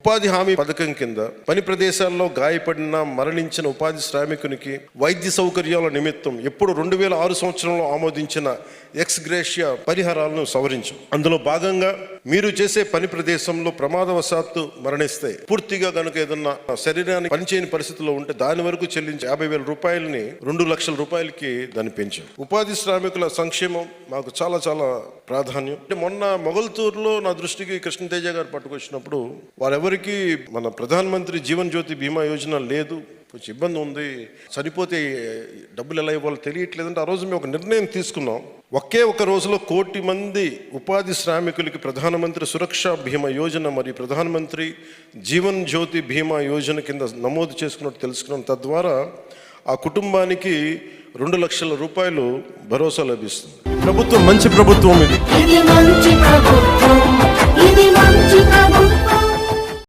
ఉపాధి హామీ పథకం కింద పని ప్రదేశాల్లో గాయపడిన మరణించిన ఉపాధి శ్రామికునికి వైద్య సౌకర్యాల నిమిత్తం ఎప్పుడు రెండు వేల ఆరు సంవత్సరంలో ఆమోదించిన ఎక్స్ గ్రేషియా పరిహారాలను సవరించు. అందులో భాగంగా మీరు చేసే పని ప్రదేశంలో ప్రమాదవశాత్తు మరణిస్తే పూర్తిగా కనుక ఏదన్నా శరీరానికి పనిచేయని పరిస్థితిలో ఉంటే దాని వరకు చెల్లించి యాభై వేల రూపాయలని రెండు లక్షల రూపాయలకి దాన్ని పెంచాం. ఉపాధి శ్రామికుల సంక్షేమం మాకు చాలా చాలా ప్రాధాన్యం. అంటే మొన్న మొగల్తూరులో నా దృష్టికి కృష్ణతేజ గారు పట్టుకొచ్చినప్పుడు వారెవరికి మన ప్రధానమంత్రి జీవన్ జ్యోతి బీమా యోజన లేదు కొంచెం ఇబ్బంది ఉంది. చనిపోతే డబ్బులు ఎలా ఇవ్వాలో తెలియట్లేదంటే ఆ రోజు మేము ఒక నిర్ణయం తీసుకున్నాం. ఒకే ఒక రోజులో కోటి మంది ఉపాధి శ్రామికులకి ప్రధానమంత్రి సురక్ష బీమా యోజన మరియు ప్రధానమంత్రి జీవన్ జ్యోతి బీమా యోజన కింద నమోదు చేసుకున్నట్టు తెలుసుకున్నాం. తద్వారా ఆ కుటుంబానికి రెండు లక్షల రూపాయలు భరోసా లభిస్తుంది. ప్రభుత్వం మంచి ప్రభుత్వం ఇది.